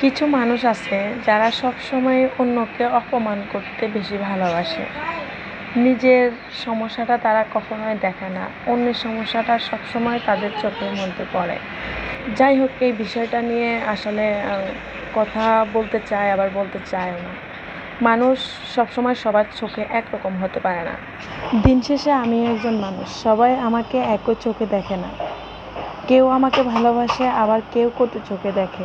কিছু মানুষ আছে যারা সব সময় অন্যকে অপমান করতে বেশি ভালোবাসে। নিজের সমস্যাটা তারা কখনোই দেখে না। অন্যের সমস্যাটা সবসময় তাদের চোখের মধ্যে পড়ে। যাই হোক, এই বিষয়টা নিয়ে আসলে কথা বলতে চায়, আবার বলতে চায়ও না। মানুষ সবসময় সবার চোখে একরকম হতে পারে না। দিন শেষে আমি একজন মানুষ। সবাই আমাকে একই চোখে দেখে না। কেউ আমাকে ভালোবাসে, আবার কেউ কটু চোখে দেখে।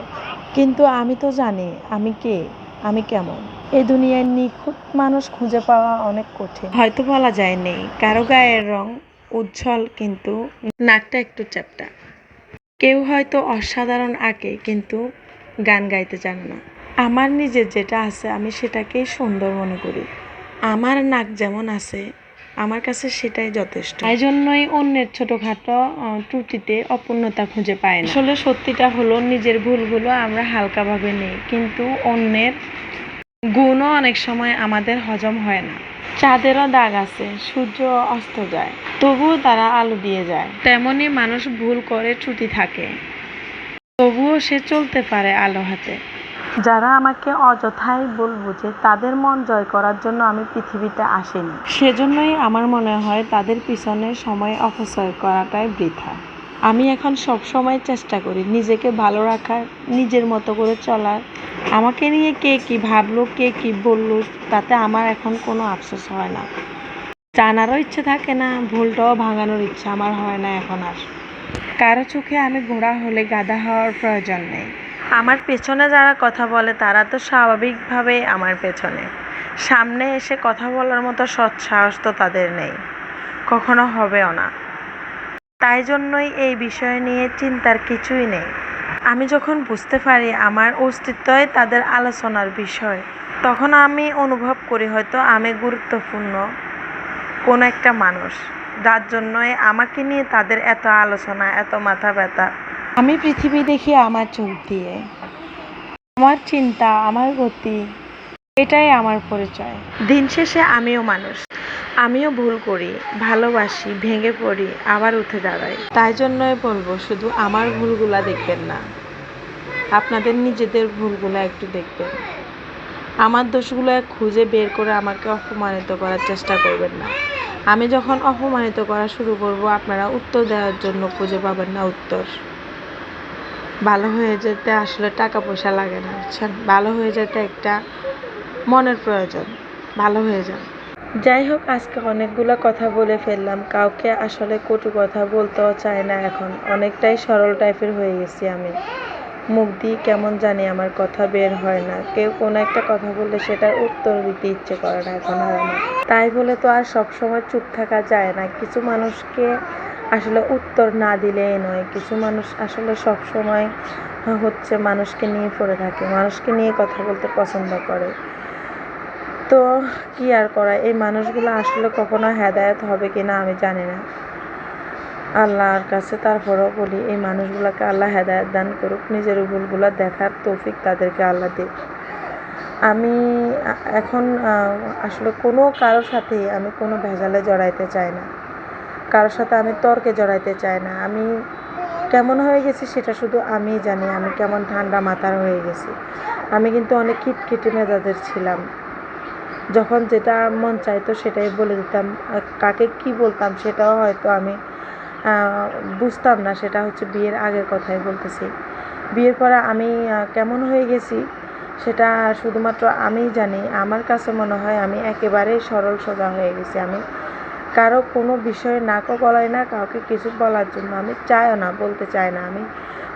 কিন্তু আমি তো জানি, আমি কে, আমি কেমন? এ দুনিয়ায় নিখুঁত মানুষ খুঁজে পাওয়া অনেক কঠিন। হয়তো বলা যায় নেই, কারও গায়ের রং উজ্জ্বল কিন্তু নাকটা একটু চ্যাপ্টা। কেউ হয়তো অসাধারণ আঁকে, কিন্তু গান গাইতে জানে না। আমার নিজের যেটা আছে, আমি সেটাকেই সুন্দর মনে করি। আমার নাক যেমন আছে আমার কাছে সেটাই যথেষ্ট। তাই জন্যই অন্যের ছোটোখাটো ত্রুটিতে অপূর্ণতা খুঁজে পায় না। আসলে সত্যিটা হলো, নিজের ভুলগুলো আমরা হালকাভাবে নিই, কিন্তু অন্যের গুণও অনেক সময় আমাদের হজম হয় না। চাঁদেরও দাগ আছে, সূর্য অস্ত যায়, তবুও তারা আলো দিয়ে যায়। তেমনই মানুষ ভুল করে ছুটি থাকে, তবুও সে চলতে পারে আলো হাতে। যারা আমাকে অযথাই ভুল বুঝে তাদের মন জয় করার জন্য আমি পৃথিবীতে আসিনি। সেজন্যই আমার মনে হয় তাদের পিছনে সময় অপচয় করাটাই বৃথা। আমি এখন সব সময় চেষ্টা করি নিজেকে ভালো রাখার, নিজের মতো করে চলার। আমাকে নিয়ে কে কি ভাবলো, কে কি বলল, তাতে আমার এখন কোনো আফসোস হয় না। জানারও ইচ্ছে থাকে না, ভুলটাও ভাঙানোর ইচ্ছা আমার হয় না এখন আর। কারও চোখে আমি ঘোড়া হলে গাধা হওয়ার প্রয়োজন নেই। আমার পেছনে যারা কথা বলে, তারা তো স্বাভাবিকভাবেই আমার পেছনে। সামনে এসে কথা বলার মতো সৎ সাহস তো তাদের নেই। কখনো হবেও না। তাই জন্যই এই বিষয় নিয়ে চিন্তার কিছুই নেই। আমি যখন বুঝতে পারি আমার অস্তিত্বই তাদের আলোচনার বিষয়, তখন আমি অনুভব করি হয়তো আমি গুরুত্বপূর্ণ কোনো একটা মানুষ, যার জন্যই আমাকে নিয়ে তাদের এত আলোচনা, এত মাথা ব্যথা। আমি পৃথিবী দেখি আমার চোখ দিয়ে। আমার চিন্তা, আমার গতি, এটাই আমার পরিচয়। দিন শেষে আমিও মানুষ। আমিও ভুল করি, ভালোবাসি, ভেঙে পড়ি, আবার উঠে দাঁড়াই। তাই জন্যই বলব, শুধু আমার ভুলগুলা দেখবেন না। আপনাদের নিজেদের ভুলগুলো একটু দেখবেন। আমার দোষগুলো খুঁজে বের করে আমাকে অপমানিত করার চেষ্টা করবেন না। আমি যখন অপমানিত করা শুরু করব, আপনারা উত্তর দেওয়ার জন্য খুঁজে পাবেন না উত্তর। ভালো হয়ে যেতে আসলে টাকা পয়সা লাগে না, বুঝছেন? ভালো হয়ে যেতে একটা মনের প্রয়োজন, ভালো হয়ে যান। যাই হোক, আজকে অনেকগুলো কথা বলে ফেললাম, কাউকে আসলে কটু কথা বলতেও চায় না এখন। অনেকটাই সরল টাইপের হয়ে গেছি আমি। মুখ দিয়ে কেমন জানি আমার কথা বের হয় না। কেউ কোনো একটা কথা বললে সেটার উত্তর দিতে ইচ্ছে করে না এখন আর আমার তাই বলে তো আর সবসময় চুপ থাকা যায় না। কিছু মানুষকে আসলে উত্তর না দিলেই নয়। কিছু মানুষ আসলে সব সময় হচ্ছে মানুষকে নিয়ে পড়ে থাকে, মানুষকে নিয়ে কথা বলতে পছন্দ করে। তো কি আর করা, এই মানুষগুলো আসলে কখনো হেদায়ত হবে কি না আমি জানি না। আল্লাহর কাছে তারপরেও বলি, এই মানুষগুলোকে আল্লাহ হেদায়ত দান করুক, নিজের ভুলগুলো দেখার তৌফিক তাদেরকে আল্লাহ দিক। আমি এখন আসলে কোনো কারোর সাথেই আমি কোনো ভেজালে জড়াইতে চাই না। কারোর সাথে আমি তর্কে জড়াইতে চাই না। আমি কেমন হয়ে গেছি সেটা শুধু আমিই জানি, আমি কেমন ঠান্ডা মাথার হয়ে গেছি। আমি কিন্তু অনেক কিটকিটে মেজাজের ছিলাম। যখন যেটা মন চাইতো সেটাই বলে দিতাম। কাকে কি বলতাম সেটাও হয়তো আমি বুঝতাম না, সেটা হচ্ছে বিয়ের আগের কথাই বলতেছি। বিয়ের পরে আমি কেমন হয়ে গেছি সেটা শুধুমাত্র আমিই জানি। আমার কাছে মনে হয় আমি একেবারেই সরল সোজা হয়ে গেছি। আমি কারও কোনো বিষয়ে নাকও গলায় না, কাউকে কিছু বলার জন্য। আমি চাইও না, বলতে চাই না। আমি,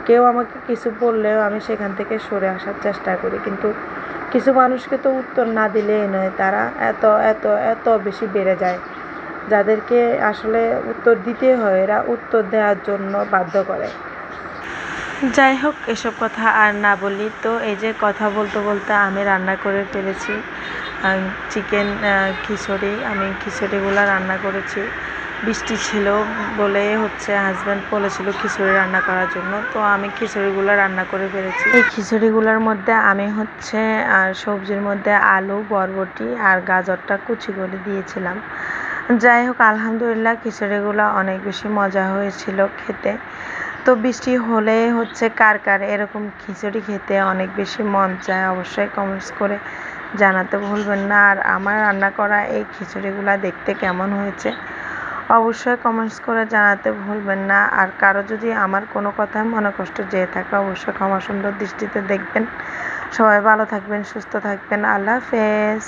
কেউ আমাকে কিছু বললেও আমি সেখান থেকে সরে আসার চেষ্টা করি। কিন্তু কিছু মানুষকে তো উত্তর না দিলেই নয়, তারা এত এত এত বেশি বেড়ে যায়। যাদেরকে আসলে উত্তর দিতে হয়, এরা উত্তর দেওয়ার জন্য বাধ্য করে। যাই হোক এসব কথা আর না বলি। তো এই যে কথা বলতে বলতে আমি রান্না করে ফেলেছি। চিকেন খিচুড়ি, আমি খিচুড়িগুলো রান্না করেছি। বৃষ্টি ছিল বলে হচ্ছে হাজব্যান্ড বলেছিল খিচুড়ি রান্না করার জন্য। তো আমি খিচুড়িগুলো রান্না করে ফেলেছি। এই খিচুড়িগুলোর মধ্যে আমি হচ্ছে আর সবজির মধ্যে আলু, বরবটি আর গাজরটা কুচি করে দিয়েছিলাম। যাই হোক আলহামদুলিল্লাহ, খিচুড়িগুলো অনেক বেশি মজা হয়েছিল খেতে। তো বৃষ্টি হলে হচ্ছে কার কার এরকম খিচুড়ি খেতে অনেক বেশি মন চায়, অবশ্যই কমেন্টস করে জানাতে ভুলবেন না। আর আমার রান্না করা এই খিচুড়িগুলো দেখতে কেমন হয়েছে, অবশ্যই কমেন্টস করে জানাতে ভুলবেন না। আর কারও যদি আমার কোনো কথায় মনে কষ্ট যেয়ে থাকে, অবশ্যই ক্ষমা সুন্দর দৃষ্টিতে দেখবেন। সবাই ভালো থাকবেন, সুস্থ থাকবেন। আল্লাহ হাফেজ।